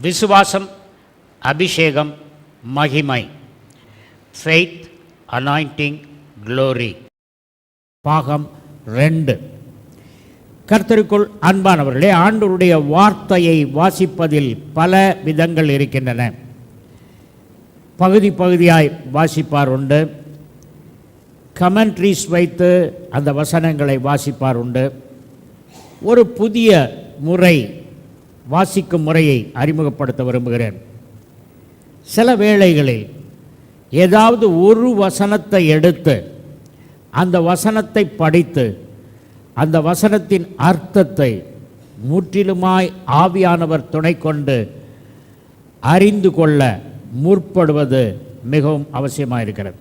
விசுவாசம் அபிஷேகம் மகிமை. ஃபெய்த் அனாயிண்டிங் க்ளோரி பாகம் ரெண்டு. கர்த்தருக்குள் அன்பானவர்களே ஆண்டவருடைய வார்த்தையை வாசிப்பதில் பல விதங்கள் இருக்கின்றன. பகுதி பகுதியாய் வாசிப்பார் உண்டு. கமெண்ட்ரிஸ் வைத்து அந்த வசனங்களை வாசிப்பார் உண்டு. ஒரு புதிய முறை வாசிக்கும் முறையை அறிமுகப்படுத்த விரும்புகிறேன். சில வேளைகளில் ஏதாவது ஒரு வசனத்தை எடுத்து அந்த வசனத்தை படித்து அந்த வசனத்தின் அர்த்தத்தை முற்றிலுமாய் ஆவியானவர் துணை கொண்டு அறிந்து கொள்ள முற்படுவது மிகவும் அவசியமாக இருக்கிறது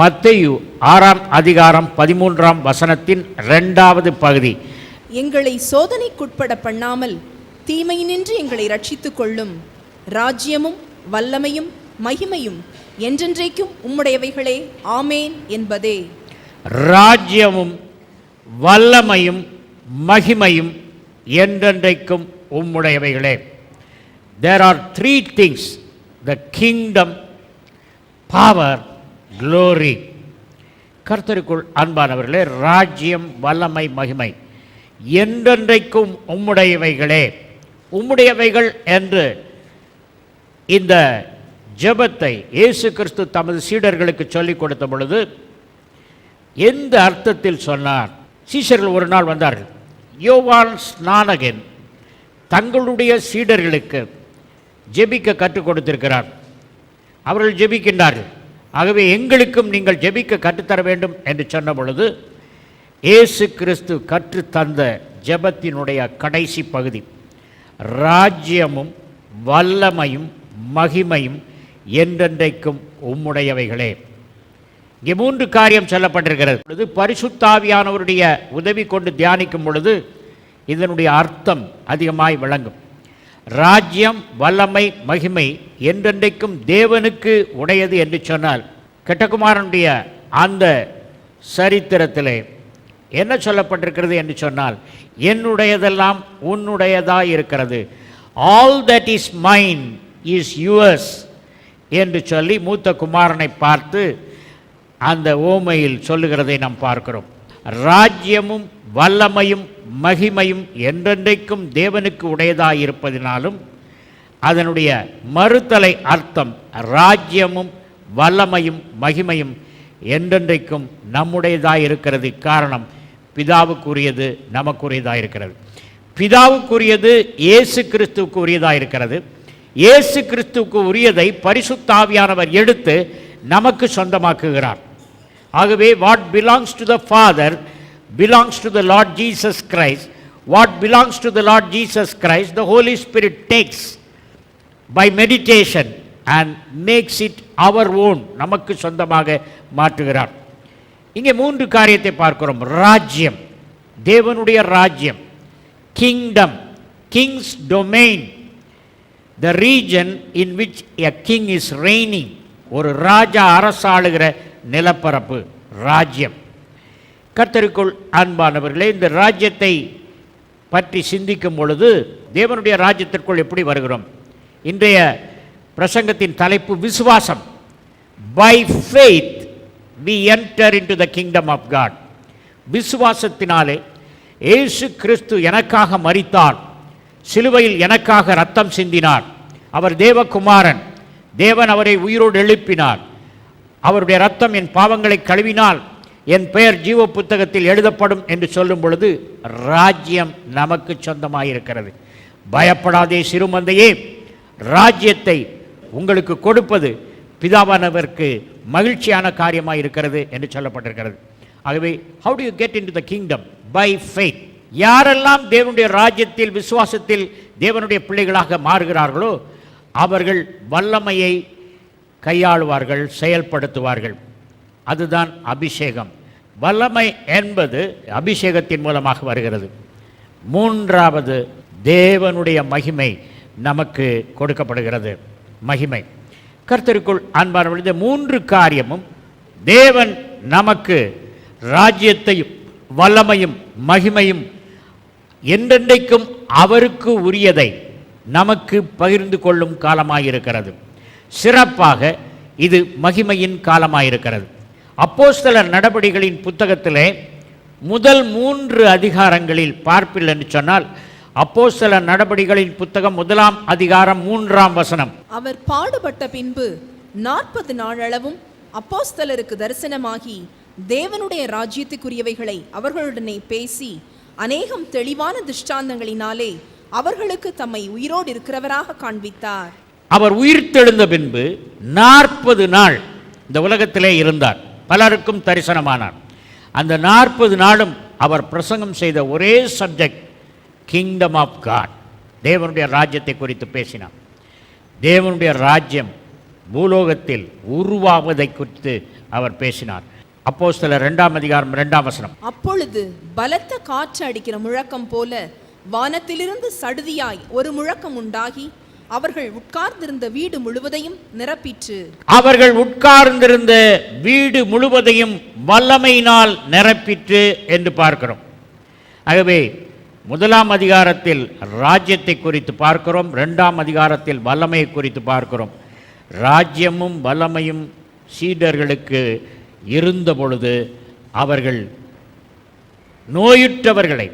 மத்தேயு ஆறாம் அதிகாரம் பதிமூன்றாம் வசனத்தின் ரெண்டாவது பகுதி. எங்களை சோதனைக்குட்பட பண்ணாமல் தீமையினின்று எங்களை ரட்சித்துக் கொள்ளும். ராஜ்யமும் வல்லமையும் மகிமையும் என்றென்றைக்கும் உம்முடையவைகளே. ஆமேன் என்பதே. ராஜ்யமும் வல்லமையும் மகிமையும் என்றென்றைக்கும் உம்முடையவைகளே. There are three things the kingdom power glory கர்த்தருக்குள் அன்பானவர்களே ராஜ்யம் வல்லமை மகிமை என்றென்றைக்கும் உம்முடையவைகளே. உம்முடையவைகள் என்று இந்த ஜெபத்தை இயேசு கிறிஸ்து தமது சீடர்களுக்கு சொல்லிக் கொடுத்த பொழுது எந்த அர்த்தத்தில் சொன்னார்? சீஷர்கள் ஒரு நாள் வந்தார்கள். யோவான் ஸ்நானகன் தங்களுடைய சீடர்களுக்கு ஜெபிக்க கற்றுக் கொடுத்திருக்கிறார். அவர்கள் ஜெபிக்கின்றார்கள். ஆகவே எங்களுக்கும் நீங்கள் ஜெபிக்க கற்றுத்தர வேண்டும் என்று சொன்ன பொழுது இயேசு கிறிஸ்து கற்றுத்தந்த ஜெபத்தினுடைய கடைசி பகுதி. ராஜ்யமும் வல்லமையும் மகிமையும் என்றென்றைக்கும் உம்முடையவைகளே. இங்கே மூன்று காரியம் சொல்லப்பட்டிருக்கிறது. பொழுது பரிசுத்தாவியானவருடைய உதவி கொண்டு தியானிக்கும் பொழுது இதனுடைய அர்த்தம் அதிகமாய் விளங்கும். ராஜ்யம் வல்லமை மகிமை என்றென்றைக்கும் தேவனுக்கு உடையது என்று சொன்னால் கெட்டகுமாரனுடைய அந்த சரித்திரத்திலே என்ன சொல்லப்பட்டிருக்கிறது என்று சொன்னால் என்னுடையதெல்லாம் உன்னுடையதாக இருக்கிறது. All that is mine is yours என்று சொல்லி மூத்த குமாரனை பார்த்து அந்த ஓமையில் சொல்லுகிறதை நாம் பார்க்கிறோம். ராஜ்யமும் வல்லமையும் மகிமையும் என்றென்றைக்கும் தேவனுக்கு உடையதாக இருப்பதினாலும் அதனுடைய மறுதலை அர்த்தம் ராஜ்யமும் வல்லமையும் மகிமையும் என்றென்றைக்கும் நம்முடையதாக இருக்கிறது காரணம் பிதாவுக்குரியது நமக்குரியதாக இருக்கிறது பிதாவுக்குரியது இயேசு கிறிஸ்துவுக்கு உரியதாக இருக்கிறது இயேசு கிறிஸ்துவுக்கு உரியதை பரிசுத்தாவியானவர் எடுத்து நமக்கு சொந்தமாக்குகிறார். ஆகவே what belongs to the father belongs to the lord Jesus Christ what belongs to the lord Jesus Christ the holy spirit takes by meditation and makes it our own நமக்கு சொந்தமாக மாற்றுகிறார். இங்கே மூன்று காரியத்தை பார்க்கிறோம். ராஜ்யம். தேவனுடைய ராஜ்யம். Kingdom king's domain the region in which a king is reigning ஒரு ராஜா அரசாளுகிற நிலப்பரப்பு. ராஜ்யம். கர்த்தருக்குள் அன்பானவர்களே இந்த ராஜ்யத்தை பற்றி சிந்திக்கும் பொழுது தேவனுடைய ராஜ்யத்திற்குள் எப்படி வருகிறோம்? இன்றைய பிரசங்கத்தின் தலைப்பு விசுவாசம். By faith we enter into the kingdom of God விசுவாசத்தினாலே இயேசு கிறிஸ்து எனக்காக மறித்தார் சிலுவையில் எனக்காக ரத்தம் சிந்தினார். அவர் தேவகுமாரன். தேவன் அவரை உயிரோடு எழுப்பினார். அவருடைய ரத்தம் என் பாவங்களை கழுவினால் என் பெயர் ஜீவ புத்தகத்தில் எழுதப்படும் என்று சொல்லும் பொழுது ராஜ்யம் நமக்கு சொந்தமாயிருக்கிறது. பயப்படாதே சிறுமந்தையே. ராஜ்யத்தை உங்களுக்கு கொடுப்பது பிதாவானவருக்கு மகிழ்ச்சியான காரியமாக இருக்கிறது என்று சொல்லப்பட்டிருக்கிறது. ஆகவே how do you get into the kingdom by faith யாரெல்லாம் தேவனுடைய ராஜ்யத்தில் விசுவாசத்தில் தேவனுடைய பிள்ளைகளாக மாறுகிறார்களோ அவர்கள் வல்லமையை கையாளுவார்கள் செயல்படுத்துவார்கள். அதுதான் அபிஷேகம். வல்லமை என்பது அபிஷேகத்தின் மூலமாக வருகிறது. மூன்றாவது தேவனுடைய மகிமை நமக்கு கொடுக்கப்படுகிறது. மகிமை. கர்த்தருக்குள் அன்பானவர்கள் மூன்று காரியமும் தேவன் நமக்கு ராஜ்யத்தையும் வல்லமையும் மகிமையும் என்றென்றைக்கும் அவருக்கு உரியதை நமக்கு பகிர்ந்து கொள்ளும் காலமாயிருக்கிறது. சிறப்பாக இது மகிமையின் காலமாயிருக்கிறது. அப்போஸ்தலர் நடவடிக்கைகளின் புத்தகத்திலே முதல் மூன்று அதிகாரங்களில் பார்ப்பில்லைன்னு சொன்னால் சொன்னால் அப்போஸ்தலர் நடபடிகளின் புத்தகம் முதலாம் அதிகாரம் மூன்றாம் வசனம். அவர் பாடுபட்ட பின்பு நாற்பது நாளளவும் அப்போஸ்தலருக்கு தரிசனமாகி தேவனுடைய ராஜ்யத்துக்குரியவைகளை அவர்களுடனே பேசி அநேகம் தெளிவான திருஷ்டாந்தங்களினாலே அவர்களுக்கு தம்மை உயிரோடு இருக்கிறவராக காண்பித்தார். அவர் உயிர்த்தெழுந்த பின்பு நாற்பது நாள் இந்த உலகத்திலே இருந்தார். பலருக்கும் தரிசனமானார். அந்த நாற்பது நாளும் அவர் பிரசங்கம் செய்த ஒரே சப்ஜெக்ட் கிங்டம் ஆஃப் காட் தேவனுடைய ராஜ்யத்தை குறித்து பேசினார் தேவனுடைய ராஜ்யம் பூலோகத்தில் உருவாவதை குறித்து அவர் பேசினார். அப்போஸ்தலர் ரெண்டாம் அதிகாரம் ரெண்டாம் வசனம். அப்பொழுது பலத்த காற்று அடிக்கிற முழக்கம் போல வானத்திலிருந்து சடுதியாய் ஒரு முழக்கம் உண்டாகி அவர்கள் உட்கார்ந்திருந்த வீடு முழுவதையும் நிரப்பிற்று. அவர்கள் உட்கார்ந்திருந்த வீடு முழுவதையும் வல்லமையினால் நிரப்பிற்று என்று பார்க்கிறோம். ஆகவே முதலாம் அதிகாரத்தில் ராஜ்யத்தை குறித்து பார்க்கிறோம் ரெண்டாம் அதிகாரத்தில் வல்லமையை குறித்து பார்க்கிறோம். ராஜ்யமும் வல்லமையும் சீடர்களுக்கு இருந்த பொழுது அவர்கள் நோயுற்றவர்களை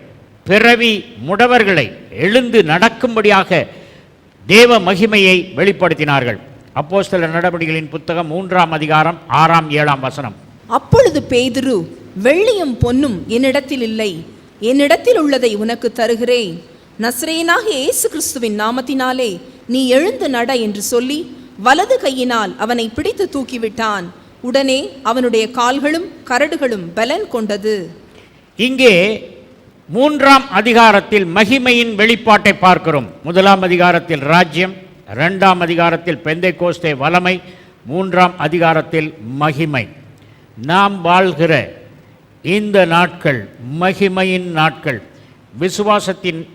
பிறவி முடவர்களை எழுந்து நடக்கும்படியாக தேவ மகிமையை வெளிப்படுத்தினார்கள். அப்போ சில நடவடிக்கைகளின் புத்தகம் மூன்றாம் அதிகாரம் ஆறாம் ஏழாம் வசனம். அப்பொழுது பேதுரு வெள்ளியும் பொன்னும் என்னிடத்தில் இல்லை. என்னிடத்தில் உள்ளதை உனக்கு தருகிறேன். நஸ்ரேனாக இயேசு கிறிஸ்துவின் நாமத்தினாலே நீ எழுந்து நட என்று சொல்லி வலது கையினால் அவனை பிடித்து தூக்கிவிட்டான். உடனே அவனுடைய கால்களும் கரடுகளும் பலன் கொண்டது. இங்கே மூன்றாம் அதிகாரத்தில் மகிமையின் வெளிப்பாட்டை பார்க்கிறோம். முதலாம் அதிகாரத்தில் ராஜ்யம் இரண்டாம் அதிகாரத்தில் பெந்தை கோஸ்தே வலமை மூன்றாம் அதிகாரத்தில் மகிமை. நாம் வாழ்கிற இந்த நாட்கள் மகிமையின் நாட்கள். விசுவாசத்தின்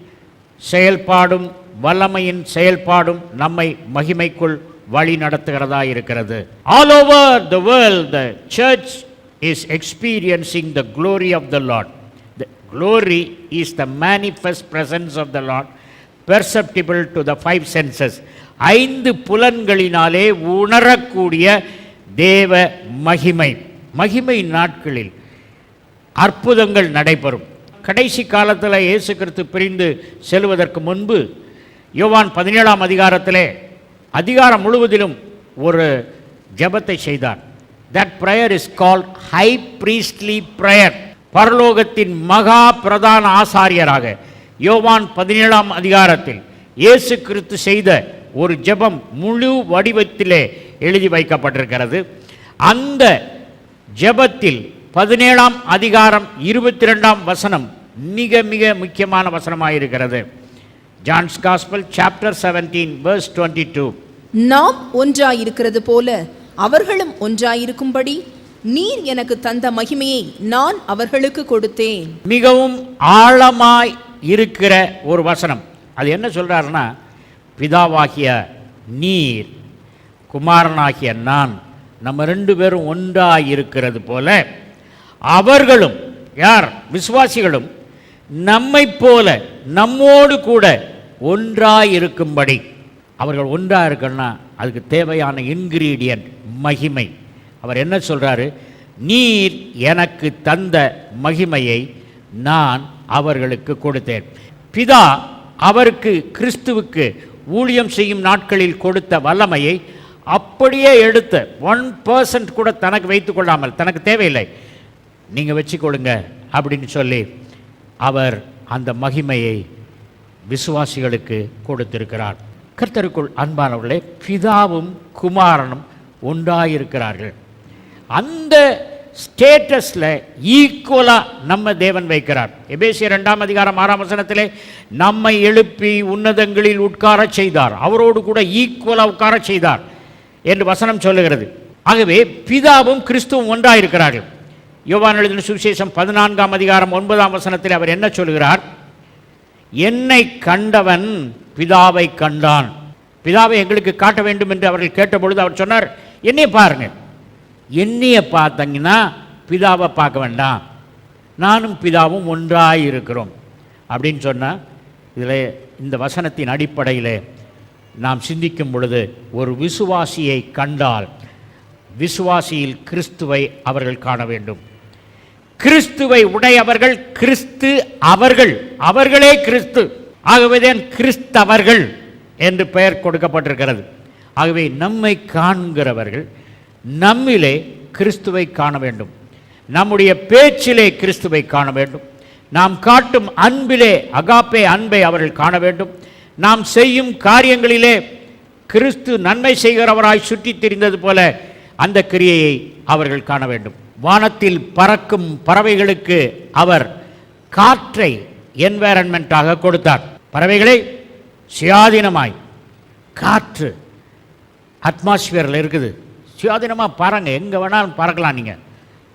செயல்பாடும் வல்லமையின் செயல்பாடும் நம்மை மகிமைக்குள் வழி நடத்துகிறதா இருக்கிறது. All over the world the church is experiencing the glory of the lord the glory is the manifest presence of the lord perceptible to the five senses ஐந்து புலன்களினாலே உணரக்கூடிய தேவ மகிமை. மகிமை நாட்களில் அற்புதங்கள் நடைபெறும். கடைசி காலத்தில் இயேசு கிறிஸ்து பிரிந்து செல்வதற்கு முன்பு யோவான் பதினேழாம் அதிகாரத்திலே அதிகாரம் முழுவதிலும் ஒரு ஜெபத்தை செய்தார். That prayer is called high priestly prayer பரலோகத்தின் மகா பிரதான ஆசாரியராக யோவான் பதினேழாம் அதிகாரத்தில் இயேசு கிறிஸ்து செய்த ஒரு ஜெபம் முழு வடிவத்திலே எழுதி வைக்கப்பட்டிருக்கிறது. அந்த ஜெபத்தில் பதினேழாம் அதிகாரம் இருபத்தி ரெண்டாம் வசனம் மிக மிக முக்கியமான வசனமாயிருக்கிறது. John's gospel chapter seventeen verse twenty two நாம் ஒன்றாயிருக்கிறது போல அவர்களும் ஒன்றாயிருக்கும்படி நீர் எனக்கு தந்த மகிமையை நான் அவர்களுக்கு கொடுத்தேன். மிகவும் ஆழமாய் இருக்கிற ஒரு வசனம். அது என்ன சொல்றாருன்னா பிதாவாகிய நீர் குமாரனாகிய நான் நம்ம ரெண்டு பேரும் ஒன்றாய் இருக்கிறது போல அவர்களும் யார்? விசுவாசிகளும் நம்மைப் போல நம்மோடு கூட ஒன்றாயிருக்கும்படி. அவர்கள் ஒன்றாக இருக்கணும்னா அதுக்கு தேவையான இன்கிரீடியன்ட் மகிமை. அவர் என்ன சொல்கிறாரு நீர் எனக்கு தந்த மகிமையை நான் அவர்களுக்கு கொடுத்தேன். பிதா அவருக்கு கிறிஸ்துவுக்கு ஊழியம் செய்யும் நாட்களில் கொடுத்த வல்லமையை அப்படியே எடுத்த ஒன் பர்சன்ட் கூட தனக்கு வைத்து கொள்ளாமல் தனக்கு தேவையில்லை. நீங்கள் வச்சு கொடுங்க அப்படின்னு சொல்லி அவர் அந்த மகிமையை விசுவாசிகளுக்கு கொடுத்திருக்கிறார். கர்த்தருக்குள் அன்பானவர்களே பிதாவும் குமாரனும் ஒன்றாயிருக்கிறார்கள் அந்த ஸ்டேட்டஸில் ஈக்குவலாக நம்ம தேவன் வைக்கிறார். எபேசிய ரெண்டாம் அதிகாரம் ஆறாம் வசனத்திலே நம்மை எழுப்பி உன்னதங்களில் உட்காரச் செய்தார். அவரோடு கூட ஈக்குவலாக உட்கார செய்தார் என்று வசனம் சொல்லுகிறது. ஆகவே பிதாவும் கிறிஸ்துவும் ஒன்றாயிருக்கிறார்கள். யோவான் எழுதின சுவிசேஷம் பதினான்காம் அதிகாரம் ஒன்பதாம் வசனத்தில் அவர் என்ன சொல்கிறார்? என்னை கண்டவன் பிதாவை கண்டான். பிதாவை எங்களுக்கு காட்ட வேண்டும் என்று அவர்கள் கேட்டபொழுது அவர் சொன்னார் என்னையை பாருங்கள் என்னையை பார்த்தீங்கன்னா பிதாவை பார்க்க வேண்டாம். நானும் பிதாவும் ஒன்றாக இருக்கிறோம் அப்படின்னு சொன்னால் இதில் இந்த வசனத்தின் அடிப்படையில் நாம் சிந்திக்கும் பொழுது ஒரு விசுவாசியை கண்டால் விசுவாசியில் கிறிஸ்துவை அவர்கள் காண வேண்டும். கிறிஸ்துவை உடையவர்கள் கிறிஸ்து அவர்கள். அவர்களே கிறிஸ்து. ஆகவேதான் கிறிஸ்தவர்கள் என்று பெயர் கொடுக்கப்பட்டிருக்கிறது. ஆகவே நம்மை காண்கிறவர்கள் நம்மிலே கிறிஸ்துவை காண வேண்டும். நம்முடைய பேச்சிலே கிறிஸ்துவை காண வேண்டும். நாம் காட்டும் அன்பிலே அகாப்பே அன்பை அவர்கள் காண வேண்டும். நாம் செய்யும் காரியங்களிலே கிறிஸ்து நன்மை செய்கிறவராய் சுற்றித் திரிந்தது போல அந்த கிரியையை அவர்கள் காண வேண்டும். வானத்தில் பறக்கும் பறவைகளுக்கு அவர் காற்றை என்வைரன்மெண்ட்டாக கொடுத்தார். பறவைகளை சுயாதீனமாய் காற்று அட்மாஸ்பியரில் இருக்குது. சுயாதீனமாக பறங்க எங்கே வேணாலும் பறக்கலாம் நீங்கள்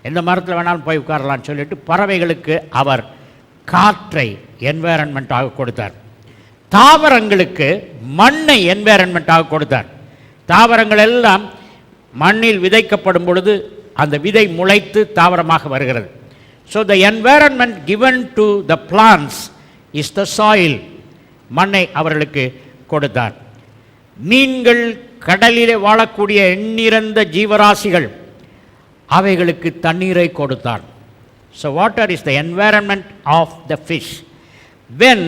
எந்த மரத்தில் வேணாலும் போய் உட்காரலாம்னு சொல்லிட்டு பறவைகளுக்கு அவர் காற்றை என்வைரன்மெண்ட்டாக கொடுத்தார். தாவரங்களுக்கு மண்ணை என்வாரன்மெண்ட்டாக கொடுத்தார். தாவரங்கள் எல்லாம் மண்ணில் விதைக்கப்படும் பொழுது அந்த விதை முளைத்து தாவரமாக வருகிறது. So the environment given to the plants is the soil மண்ணை அவர்களுக்கு கொடுத்தார். மீன்கள் கடலிலே வாழக்கூடிய எண்ணிறந்த ஜீவராசிகள் அவைகளுக்கு தண்ணீரை கொடுத்தார். So water is the environment of the fish when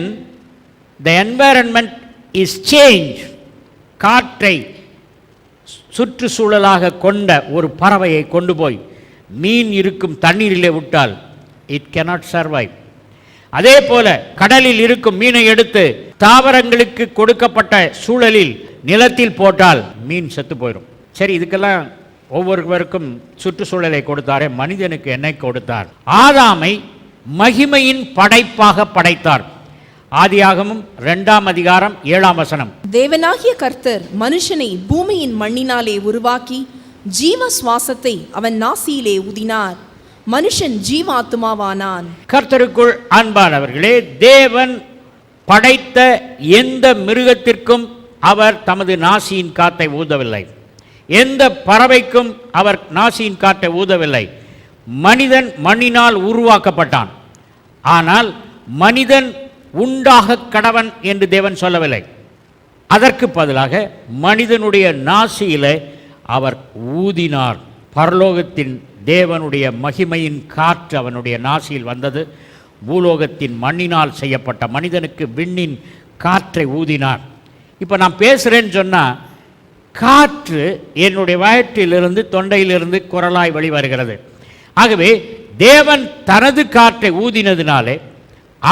the environment is change காற்றை சுற்றுச்சூழலாக கொண்ட ஒரு பறவையை கொண்டு போய் மீன் இருக்கும் தண்ணீரிலே விட்டால் இட் கெனாட் சர்வைவ் அதே போல கடலில் இருக்கும் மீனை எடுத்து தாவரங்களுக்கு கொடுக்கப்பட்ட சூழலில் நிலத்தில் போட்டால் மீன் செத்து போயிடும் சரி இதுக்கெல்லாம் ஒவ்வொருவருக்கும் சுற்றுச்சூழலை கொடுத்தாரே மனிதனுக்கு என்னை கொடுத்தார். ஆதாமை மகிமையின் படைப்பாக படைத்தார். ஆதியாகமும் ரெண்டாம் அதிகாரம் ஏழாம் வசனம். தேவனாகிய கர்த்தர் மனுஷனை பூமியின் மண்ணினாலே உருவாக்கி ஜீவ சுவாசத்தை அவன் நாசியிலே ஊதினார் மனுஷன் ஜீவாத்துமாவானான் கர்த்தருக்குள் அன்பானவர்களே தேவன் படைத்த எந்த மிருகத்திற்கும் அவர் தமது நாசியின் காத்தை ஊதவில்லை. எந்த பறவைக்கும் அவர் நாசியின் காற்றை ஊதவில்லை. மனிதன் மண்ணினால் உருவாக்கப்பட்டான். ஆனால் மனிதன் உண்டாக கடவன் என்று தேவன் சொல்லவில்லை. அதற்கு பதிலாக மனிதனுடைய நாசியிலே அவர் ஊதினார். பரலோகத்தின் தேவனுடைய மகிமையின் காற்று அவனுடைய நாசியில் வந்தது. பூலோகத்தின் மண்ணினால் செய்யப்பட்ட மனிதனுக்கு விண்ணின் காற்றை ஊதினார். இப்போ நான் பேசுகிறேன்னு சொன்னால் காற்று என்னுடைய வயிற்றிலிருந்து தொண்டையிலிருந்து குரலாய் வெளிவருகிறது. ஆகவே தேவன் தனது காற்றை ஊதினதினாலே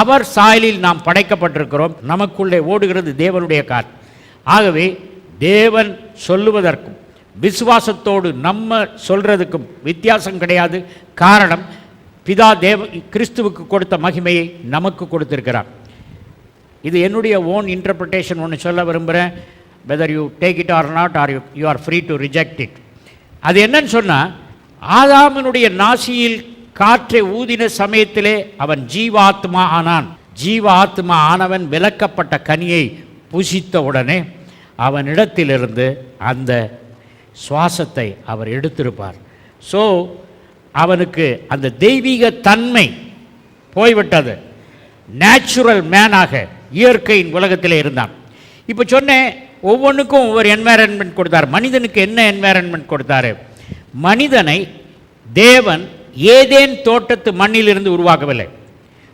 அவர் சாயலில் நாம் படைக்கப்பட்டிருக்கிறோம். நமக்குள்ளே ஓடுகிறது தேவனுடைய கார். ஆகவே தேவன் சொல்லுவதற்கும் விசுவாசத்தோடு நம்ம சொல்கிறதுக்கும் வித்தியாசம் கிடையாது. காரணம் பிதா தேவ கிறிஸ்துவுக்கு கொடுத்த மகிமையை நமக்கு கொடுத்திருக்கிறார். இது என்னுடைய ஓன் இன்டர்பிரிட்டேஷன் ஒன்று சொல்ல விரும்புகிறேன் whether you take it or not or you you are free to reject it அது என்னன்னு சொன்னால் ஆதாமனுடைய நாசியில் காற்றை ஊதின சமயத்திலே அவன் ஜீவாத்மா ஆனான். ஜீவாத்மா ஆனவன் விளக்கப்பட்ட கனியை புசித்த உடனே அவனிடத்திலிருந்து அந்த சுவாசத்தை அவர் எடுத்திருப்பார். ஸோ அவனுக்கு அந்த தெய்வீக தன்மை போய்விட்டது. நேச்சுரல் மேனாக இயற்கையின் உலகத்திலே இருந்தான். இப்போ சொன்னேன் ஒவ்வொன்றுக்கும் ஒவ்வொரு என்வாரன்மெண்ட் கொடுத்தார். மனிதனுக்கு என்ன என்வாரன்மெண்ட் கொடுத்தாரு? மனிதனை தேவன் ஏதேன் தோட்டத்து மண்ணிலிருந்து உருவாக்கவில்லை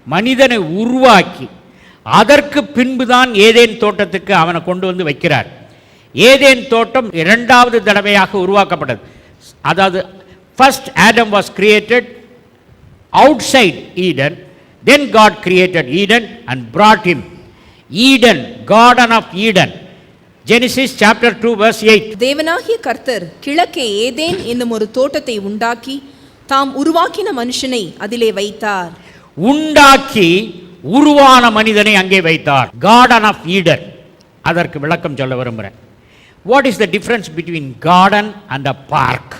மனிதனை உருவாக்கி அதற்கு பின்புதான் ஏதேன் தோட்டத்துக்கு அவனை கொண்டு வந்து வைக்கிறார் ஏதேன் தோட்டம் இரண்டாவது தடவையாக உருவாக்கப்பட்டது அதாவது first Adam was created outside Eden then God created Eden and brought him. Eden, Garden of Eden. Genesis chapter 2, verse 8. தேவனாகிய கர்த்தர் கிழக்கே ஏதேன் என்னும் ஒரு தோட்டத்தை உண்டாக்கி தாம் உருவாக்கின மனுஷனை அதிலே வைத்தார். உண்டாக்கி உருவான மனிதனை அங்கே வைத்தார். கார்டன் ஆஃப் ஈடன் அதற்கு விளக்கம் சொல்ல விரும்புகிறேன். What is the difference between garden and a park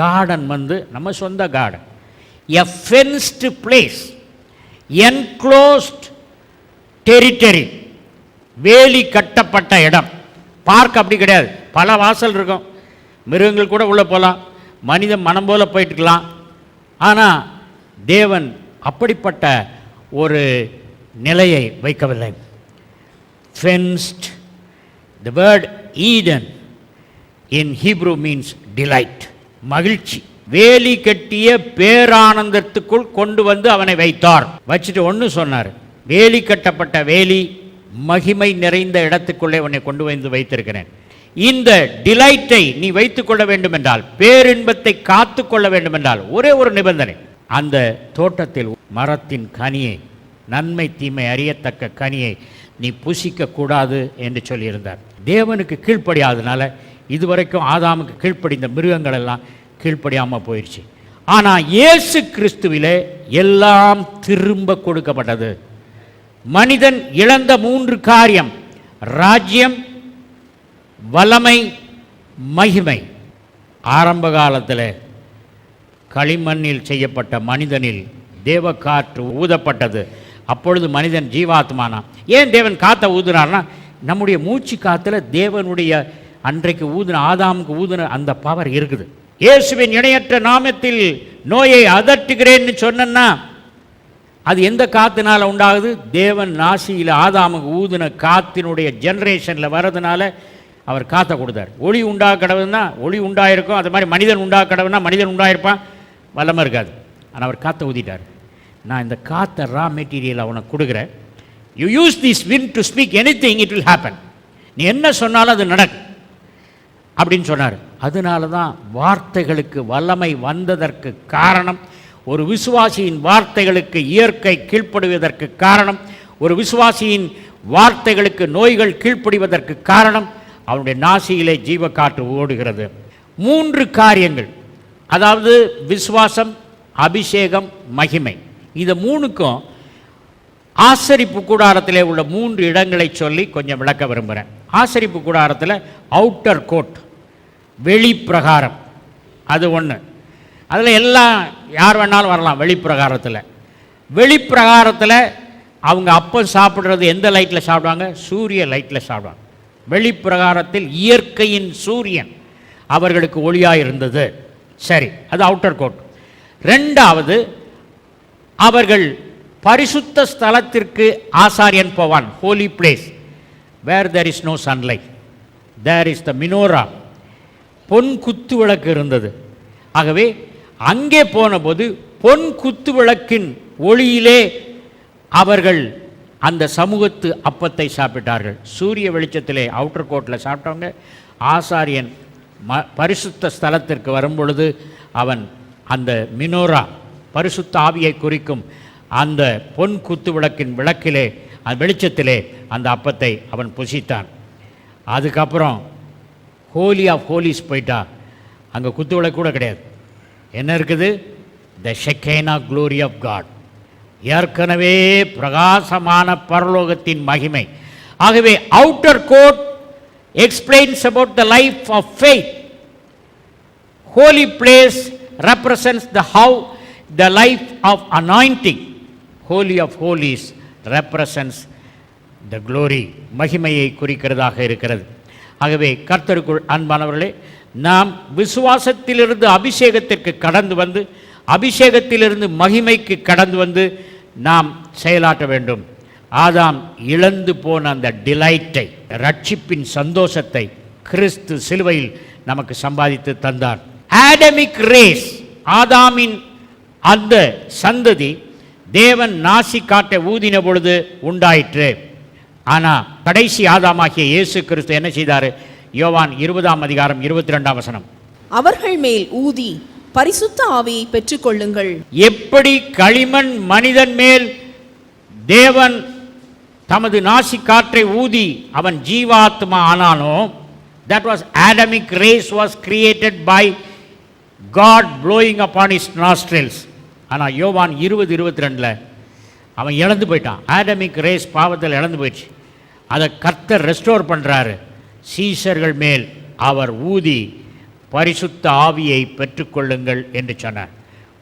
garden வந்து நம்ம சொந்த garden a fenced place enclosed territory வேலி கட்டப்பட்ட இடம். பார்க் அப்படி கிடையாது. பல வாசல் இருக்கும். மிருகங்கள் கூட உள்ளே போகலாம். மனிதன் மனம் போல் போயிட்டுக்கலாம். ஆனால் தேவன் அப்படிப்பட்ட ஒரு நிலையை வைக்கவில்லை. Fenced the word Eden in Hebrew means delight மகிழ்ச்சி. வேலி கட்டிய பேரானந்தத்துக்குள் கொண்டு வந்து அவனை வைத்தார். வச்சுட்டு ஒன்று சொன்னார். வேலி கட்டப்பட்ட வேலி மகிமை நிறைந்த இடத்துக்குள்ளே உன்னை கொண்டு வந்து வைத்திருக்கிறேன். இந்த டிலைட்டை நீ வைத்துக் கொள்ள வேண்டும் என்றால் பேரின்பத்தை காத்து கொள்ள வேண்டும் என்றால் ஒரே ஒரு நிபந்தனை. அந்த தோட்டத்தில் மரத்தின் கனியை நன்மை தீமை அறியத்தக்க கனியை நீ புசிக்க கூடாது என்று சொல்லியிருந்தார். தேவனுக்கு கீழ்ப்படியாதனால இதுவரைக்கும் ஆதாமுக்கு கீழ்ப்படிந்த மிருகங்கள் எல்லாம் கீழ்ப்படியாமல் போயிடுச்சு ஆனால் இயேசு கிறிஸ்துவிலே எல்லாம் திரும்ப கொடுக்கப்பட்டது. மனிதன் இழந்த மூன்று காரியம் ராஜ்யம் வல்லமை மகிமை. ஆரம்ப காலத்தில் களிமண்ணில் செய்யப்பட்ட மனிதனில் தேவ காற்று ஊதப்பட்டது. அப்பொழுது மனிதன் ஜீவாத்மானா? ஏன் தேவன் காற்றை ஊதுனார்னா நம்முடைய மூச்சு காற்றுல தேவனுடைய அன்றைக்கு ஊதுன ஆதாமுக்கு ஊதுன அந்த பவர் இருக்குது. இயேசுவின் இணையற்ற நாமத்தில் நோயை அதட்டுகிறேன்னு சொன்னேன்னா அது எந்த காத்துனால உண்டாகுது? தேவன் நாசியில் ஆதாமுக்கு ஊதுன காத்தினுடைய ஜென்ரேஷனில் வர்றதுனால அவர் காற்றை கொடுத்தார். ஒளி உண்டா கடவுள்னா ஒளி உண்டாயிருக்கும். அது மாதிரி மனிதன் உண்டா கடவுள்னா மனிதன் உண்டாயிருப்பான். வல்லமாக இருக்காது. ஆனால் அவர் காற்றை ஊதிட்டார். நான் இந்த காற்றை ரா மெட்டீரியல் அவனுக்கு கொடுக்குறேன். You use this win to speak anything it will happen நீ என்ன சொன்னாலும் அது நடக்கும். அப்படின்னு சொன்னார். அதனால தான் வார்த்தைகளுக்கு வல்லமை வந்ததற்கு காரணம் ஒரு விசுவாசியின் வார்த்தைகளுக்கு இயற்கை கீழ்ப்படுவதற்கு காரணம் ஒரு விசுவாசியின் வார்த்தைகளுக்கு நோய்கள் கீழ்ப்படிவதற்கு காரணம் அவனுடைய நாசியிலே ஜீவக்காற்று ஓடுகிறது. மூன்று காரியங்கள். அதாவது விசுவாசம் அபிஷேகம் மகிமை. இந்த மூணுக்கும் ஆசரிப்பு கூடாரத்திலே உள்ள மூன்று இடங்களை சொல்லி கொஞ்சம் விளக்க விரும்புகிறேன் ஆசரிப்பு கூடாரத்தில் அவுட்டர் கோட் வெளிப்பிரகாரம். அது ஒன்று அதில் எல்லாம் யார் வேணாலும் வரலாம் வெளிப்பிரகாரத்தில். வெளிப்பிரகாரத்தில் அவங்க அப்போ சாப்பிட்றது எந்த லைட்டில் சாப்பிடுவாங்க? சூரிய லைட்டில் சாப்பிடுவாங்க. வெளிப்பிரகாரத்தில் இயற்கையின் சூரியன் அவர்களுக்கு ஒளியாக இருந்தது. சரி அது அவுட்டர் கோட் ரெண்டாவது அவர்கள் பரிசுத்த ஸ்தலத்திற்கு ஆசாரியன் போவான் holy place where there is no sunlight there is the menorah பொன் குத்து விளக்கு இருந்தது. ஆகவே அங்கே போனபோது பொன் குத்து விளக்கின் ஒளியிலே அவர்கள் அந்த சமூகத்து அப்பத்தை சாப்பிட்டார்கள். சூரிய வெளிச்சத்திலே அவுட்டர் கோட்டில் சாப்பிட்டவங்க ஆசாரியன் ம பரிசுத்த ஸ்தலத்திற்கு வரும்பொழுது அவன் அந்த மினோரா பரிசுத்த ஆவியை குறிக்கும் அந்த பொன் குத்து விளக்கின் விளக்கிலே அந்த வெளிச்சத்திலே அந்த அப்பத்தை அவன் புசித்தான். அதுக்கப்புறம் ஹோலி ஆஃப் ஹோலிஸ் போயிட்டா. அங்கே குத்து விளக்கு கூட கிடையாது. என்ன இருக்குது? The shekinah glory of God ஏற்கனவே பிரகாசமான பரலோகத்தின் மகிமை. ஆகவே outer court explains about the life of faith holy place represents the how the life of anointing holy of holies represents the glory மகிமையை குறிக்கிறதாக இருக்கிறது. ஆகவே கர்த்தருக்குள் அன்பானவர்களே நாம் விசுவாசத்திலிருந்து அபிஷேகத்திற்கு கடந்து வந்து அபிஷேகத்திலிருந்து மகிமைக்கு கடந்து வந்து நாம் செயலாற்ற வேண்டும். ஆதாம் இழந்து போன அந்த டிலைட்டை ரட்சிப்பின் சந்தோஷத்தை கிறிஸ்து சிலுவையில் நமக்கு சம்பாதித்து தந்தார். ஆடமிக் ரேஸ் ஆதாமின் அந்த சந்ததி தேவன் நாசி காட்ட ஊதின பொழுது உண்டாயிற்று. ஆனால் கடைசி ஆதாமாகிய இயேசு கிறிஸ்து என்ன செய்தார்? யோவான் இருபதாம் அதிகாரம் இருபத்தி ரெண்டாம் வசனம். அவர்கள் மேல் ஊதி பரிசுத்த ஆவியை பெற்றுக்கொள்ளுங்கள். எப்படி களிமண் மனிதன் மேல் தேவன் தமது நாசி காற்றை ஊதி அவன் ஜீவாத்மா ஆனானோ that was Adamic race was created by God blowing upon his nostrils ஆனால் யோவான் இருபது இருபத்தி ரெண்டில் அவன் இழந்து போயிட்டான். ஆடமிக் ரேஸ் பாவத்தில் இழந்து போயிடுச்சு. அதை கர்த்தர் ரெஸ்டோர் பண்ணுறாரு சீசர்கள் மேல் அவர் ஊதி பரிசுத்த ஆவியை பெற்றுக்கொள்ளுங்கள் என்று சொன்னார்.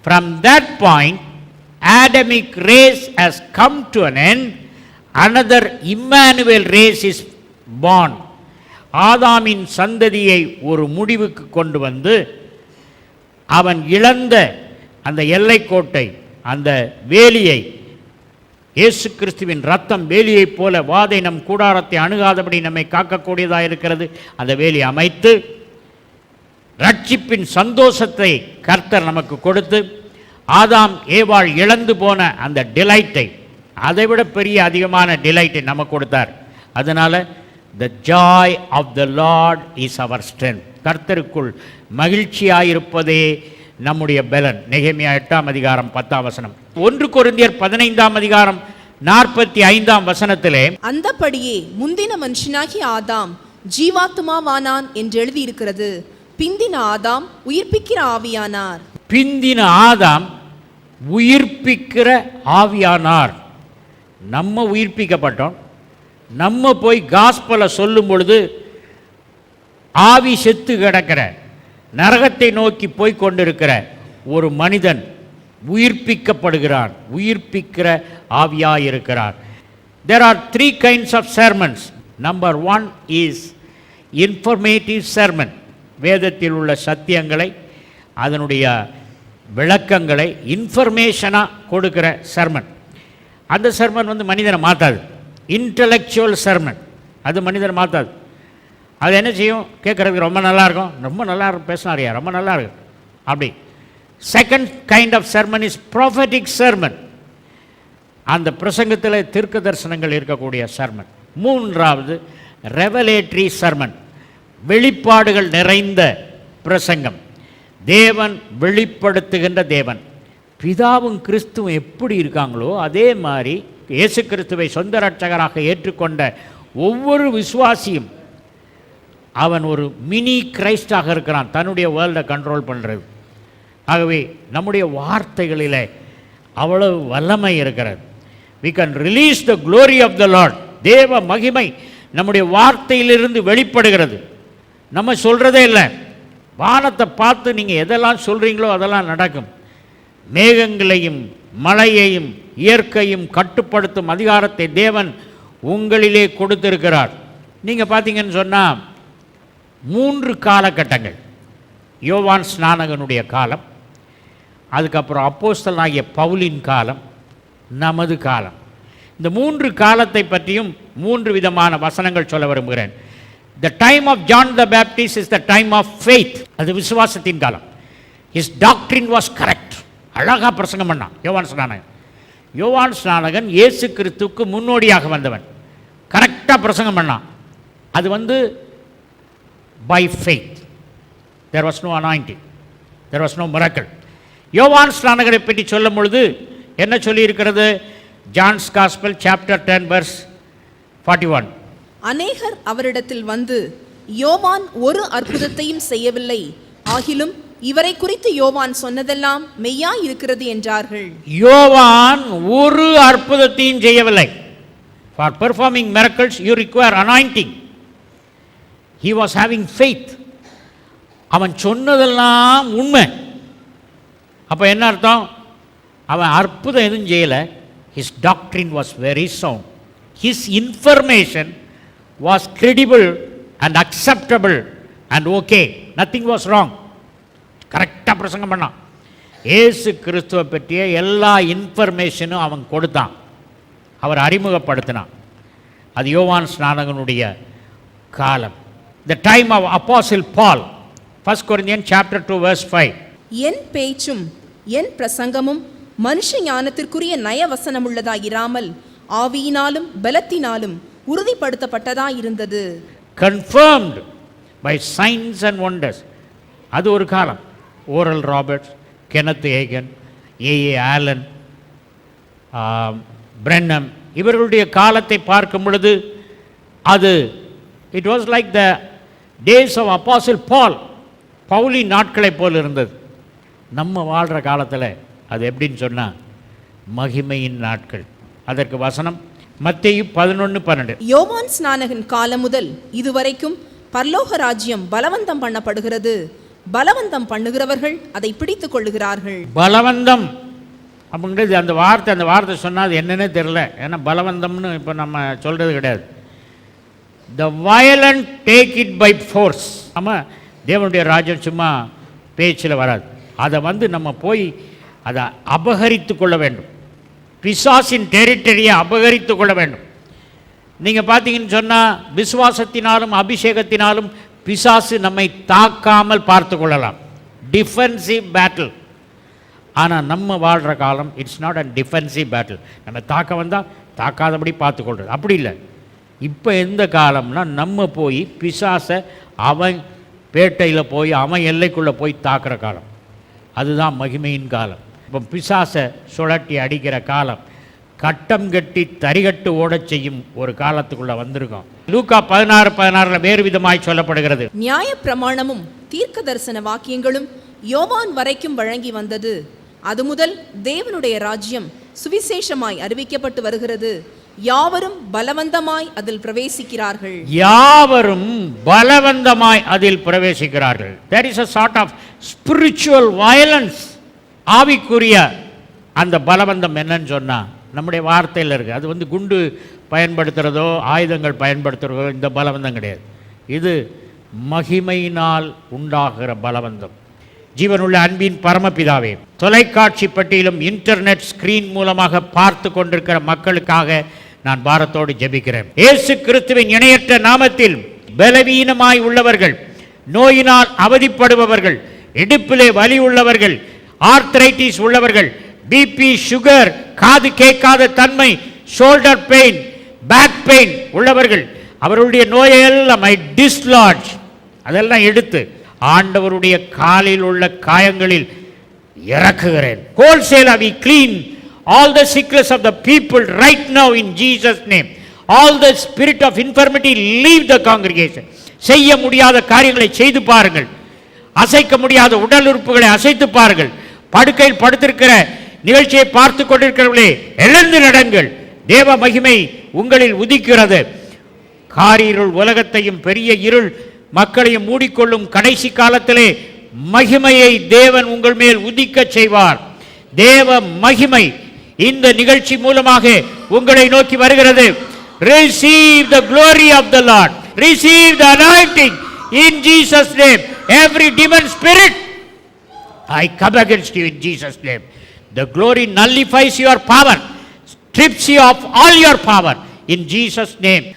From that point Adamic race has come to an end another Immanuel race is born ஆதாமின் சந்ததியை ஒரு முடிவுக்கு கொண்டு வந்து அவன் இழந்த அந்த எல்லைக்கோட்டை அந்த வேலியை இயேசு கிறிஸ்துவின் ரத்தம் வேலியைப் போல வாதை நம் கூடாரத்தை அணுகாதபடி நம்மை காக்கக்கூடியதாக இருக்கிறது அந்த வேலி அமைத்து ரட்சிப்பின் சந்தோஷத்தை கர்த்தர் நமக்கு கொடுத்து ஆதாம் ஏவாள் இழந்து போன அந்த டிலைட்டை அதைவிட பெரிய அதிகமான டிலைட்டை நமக்கு கொடுத்தார். அதனால் the joy of the lord is our strength கர்த்தருக்குள் மகிழ்ச்சியாயிருப்பதே நம்முடைய பலன். நெகேமியா எட்டாம் அதிகாரம் பத்தாம் வசனம். ஒன்று குருந்தியர் பதினைந்தாம் அதிகாரம் நாற்பத்தி ஐந்தாம் வசனத்திலே அந்தபடியே முந்தின மனுஷனாகி ஆதாம் ஜீவாத்மாவானான் என்று எழுதியிருக்கிறது. பிந்தின ஆதாம் உயிர்ப்பிக்கிற ஆவியானார். பிந்தின ஆதாம் உயிர்ப்பிக்கிற ஆவியானார். நம்ம உயிர்ப்பிக்கப்பட்டோம். நம்ம போய் காஸ்பலை சொல்லும் பொழுது ஆவி செத்து கிடக்கிற நரகத்தை நோக்கி போய் கொண்டிருக்கிற ஒரு மனிதன் உயிர்ப்பிக்கப்படுகிறான் உயிர்ப்பிக்கிற ஆவியாயிருக்கிறார். There are three kinds of sermons number one is informative sermon வேதத்தில் உள்ள சத்தியங்களை அதனுடைய விளக்கங்களை இன்ஃபர்மேஷனாக கொடுக்குற சர்மன் அந்த சர்மன் வந்து மனிதனை மாற்றாது இன்டலெக்சுவல் சர்மன் அது மனிதனை மாற்றாது அது என்ன செய்யும்? கேட்குறதுக்கு ரொம்ப நல்லா இருக்கும் ரொம்ப நல்லா இருக்கும் பேசினாரியா ரொம்ப நல்லா இருக்கு அப்படி. Second kind of sermon is prophetic sermon அந்த பிரசங்கத்தில் தீர்க்க தரிசனங்கள் இருக்கக்கூடிய சர்மன் மூன்றாவது ரெவலேட்ரி சர்மன் வெளிப்பாடுகள் நிறைந்த பிரசங்கம். தேவன் வெளிப்படுத்துகின்ற தேவன். பிதாவும் கிறிஸ்துவும் எப்படி இருக்காங்களோ அதே மாதிரி இயேசு கிறிஸ்துவை சொந்த ரட்சகராக ஏற்றுக்கொண்ட ஒவ்வொரு விசுவாசியும் அவன் ஒரு மினி கிரைஸ்டாக இருக்கிறான். தன்னுடைய வேர்ல்டை கண்ட்ரோல் பண்ணுறது ஆகவே நம்முடைய வார்த்தைகளில் அவ்வளவு வல்லமை இருக்கிறது. We can release the glory of the lord தேவ மகிமை நம்முடைய வார்த்தையிலிருந்து வெளிப்படுகிறது. நம்ம சொல்கிறதே இல்லை. வானத்தை பார்த்து நீங்கள் எதெல்லாம் சொல்கிறீங்களோ அதெல்லாம் நடக்கும். மேகங்களையும் மழையையும் இயற்கையும் கட்டுப்படுத்தும் அதிகாரத்தை தேவன் உங்களிலே கொடுத்திருக்கிறார். நீங்கள் பார்த்தீங்கன்னு சொன்னால் மூன்று காலகட்டங்கள். யோவான் ஸ்நானகனுடைய காலம் அதுக்கப்புறம் அப்போஸ்தலனாகிய பவுலின் காலம் நமது காலம். இந்த மூன்று காலத்தை பற்றியும் மூன்று விதமான வசனங்கள் சொல்ல விரும்புகிறேன். The time of John the Baptist is the time of faith அது விசுவாசத்தின் காலம். இஸ் டாக்டரின் வாஸ் கரெக்ட் அழகாக பிரசங்கம் பண்ணான். யோவான் ஸ்நானகன். யோவான் ஸ்நானகன் இயேசு கிறிஸ்துக்கு முன்னோடியாக வந்தவன். கரெக்டாக பிரசங்கம் பண்ணான். அது வந்து by faith there was no anointing there was no miracle யோவான் ஸ்நானகரை பற்றி சொல்லும் பொழுது என்ன சொல்லியிருக்கிறது? John's gospel chapter ten verse forty one அநேகர் அவரிடத்தில் வந்து யோவான் ஒரு அற்புதத்தையும் செய்யவில்லை. ஆகிலும் இவரை குறித்து யோவான் சொன்னதெல்லாம் மெய்யா இருக்கிறது என்றார்கள். யோவான் ஒரு அற்புதத்தையும் செய்யவில்லை. For performing miracles you require anointing he was having faith அவன் சொன்னதெல்லாம் உண்மை. அப்போ என்ன அர்த்தம்? அவன் அற்புதம் எதுவும் செய்யலை. His doctrine was very sound his information was credible and acceptable and okay nothing was wrong கரெக்டாக பிரசங்கம் பண்ணான். ஏசு கிறிஸ்துவை பற்றிய எல்லா இன்ஃபர்மேஷனும் அவன் கொடுத்தான். அவர் அறிமுகப்படுத்தினான். அது யோவான் ஸ்நானகனுடைய காலம். The time of apostle Paul first Corinthian chapter two verse five என் பேச்சும் என் பிரசங்கமும் மனுஷ ஞானத்திற்குரிய நயவசனமுள்ளதாயிராமல் ஆவியினாலும் பலத்தினாலும் உறுதிப்படுத்தப்பட்டதாயிருந்தது confirmed by signs and wonders அது ஒரு காலம். Oral Roberts Kenneth Hagin A A Allen Branham இவர்களுடைய காலத்தை பார்க்கும் பொழுது அது it was like the days of apostle Paul Pauli நாட்களைப் போல் இருந்தது. நம்ம வாழ்கிற காலத்தில் அது எப்படின்னு சொன்னால் மகிமையின் நாட்கள். அதற்கு வசனம் மத்தேயு பதினொன்று பன்னெண்டு. யோவான் ஸ்நானகன் காலம் முதல் இதுவரைக்கும் பரலோக ராஜ்யம் பலவந்தம் பண்ணப்படுகிறது. பலவந்தம் பண்ணுகிறவர்கள் அதை பிடித்துக் கொள்ளுகிறார்கள். பலவந்தம். அப்படின்றது அந்த வார்த்தை அந்த வார்த்தை சொன்னால் அது என்னன்னே தெரில ஏன்னா பலவந்தம்னு இப்போ நம்ம சொல்கிறது கிடையாது. The violent take it by force நம்ம தேவனுடைய ராஜ்யம் சும்மா பேச்சில் வராது. அதை வந்து நம்ம போய் அதை அபகரித்து கொள்ள வேண்டும். பிசாசின் டெரிட்டரியை அபகரித்து கொள்ள வேண்டும். நீங்கள் பார்த்தீங்கன்னு சொன்னால் விசுவாசத்தினாலும் அபிஷேகத்தினாலும் பிசாசு நம்மை தாக்காமல் பார்த்து கொள்ளலாம். டிஃபென்சிவ் பேட்டில் ஆனால் நம்ம வாழ்கிற காலம் it's not a defensive battle நம்ம தாக்க வந்தால் தாக்காதபடி பார்த்துக்கொள்றது அப்படி இல்லை. இப்போ எந்த காலம்னா நம்ம போய் பிசாசை அவன் பேட்டையில் போய் அவன் எல்லைக்குள்ளே போய் தாக்குற காலம். அதுதான் மகிமையின் காலம். இப்போ பிசாசை சுழட்டி அடிக்கிற காலம். கட்டம் கட்டி தரிகட்டு ஓடச் செய்யும் ஒரு காலத்துக்குள்ளே வந்திருக்கோம். லூக்கா பதினாறு பதினாறில் வேறு விதமாய் சொல்லப்படுகிறது. நியாயப்பிரமாணமும் தீர்க்க தரிசன வாக்கியங்களும் யோவான் வரைக்கும் வழங்கி வந்தது. அது முதல் தேவனுடைய ராஜ்யம் சுவிசேஷமாய் அறிவிக்கப்பட்டு வருகிறது. யாவரும் பலவந்தமாய் அதில் பிரவேசிக்கிறார்கள். யாவரும் பலவந்தமாய் அதில் பிரவேசிக்கிறார்கள். There is a sort of spiritual violence ஆவிக்குரிய அந்த பலவந்தம் என்னன்னு சொன்னால் நம்முடைய வார்த்தையில் இருக்குது அது வந்து குண்டு பயன்படுத்துகிறதோ ஆயுதங்கள் பயன்படுத்துகிறதோ இந்த பலவந்தம் கிடையாது. இது மகிமையினால் உண்டாகிற பலவந்தம். ஜீவனுள்ள அன்பின் பரமபிதாவே தொலைக்காட்சி பட்டியலும் இன்டர்நெட் ஸ்கிரீன் மூலமாக பார்த்து கொண்டிருக்கிற மக்களுக்காக நான் பாரத்தோடு ஜெபிக்கிறேன். இயேசு கிறிஸ்துவின் இணையற்ற நாமத்தில் பலவீனமாய் உள்ளவர்கள் நோயினால் அவதிப்படுபவர்கள் இடுப்பிலே வலி உள்ளவர்கள் ஆர்த்ரைட்டிஸ் உள்ளவர்கள் பிபி சுகர் காது கேட்காத தன்மை ஷோல்டர் பெயின் பேக் பெயின் உள்ளவர்கள் அவருடைய நோயெல்லாம் ஐ டிஸ்லாட்ஜ் அதெல்லாம் எடுத்து ஆண்டவருடைய காலில் உள்ள காயங்களில் இறக்குகிறேன். Wholesale we clean all the sickness of the people right now in Jesus name all the spirit of infirmity leave the congregation செய்ய முடியாத காரியங்களை செய்து பாருங்கள். அசைக்க முடியாத உடல் உறுப்புகளை அசைத்து பாருங்கள். படுக்கையில் படுத்திருக்கிற நிகழ்ச்சியை பார்த்து கொண்டிருக்கிறவர்களே எழுந்து நடங்கள். தேவ மகிமை உங்களில் உதிக்கிறது. காரிருள் உலகத்தையும் பெரிய இருள் மக்களையும் மூடிக்கொள்ளும் கடைசி காலத்திலே மகிமையை தேவன் உங்கள் மேல் உதிக்கச் செய்வார். தேவ மகிமை இந்த நிகழ்ச்சி மூலமாக உங்களை நோக்கி வருகிறது. Receive the glory of the lord receive the anointing in Jesus name every demon spirit I come against you in Jesus' name. The glory nullifies your power, strips you of all your power in Jesus' name.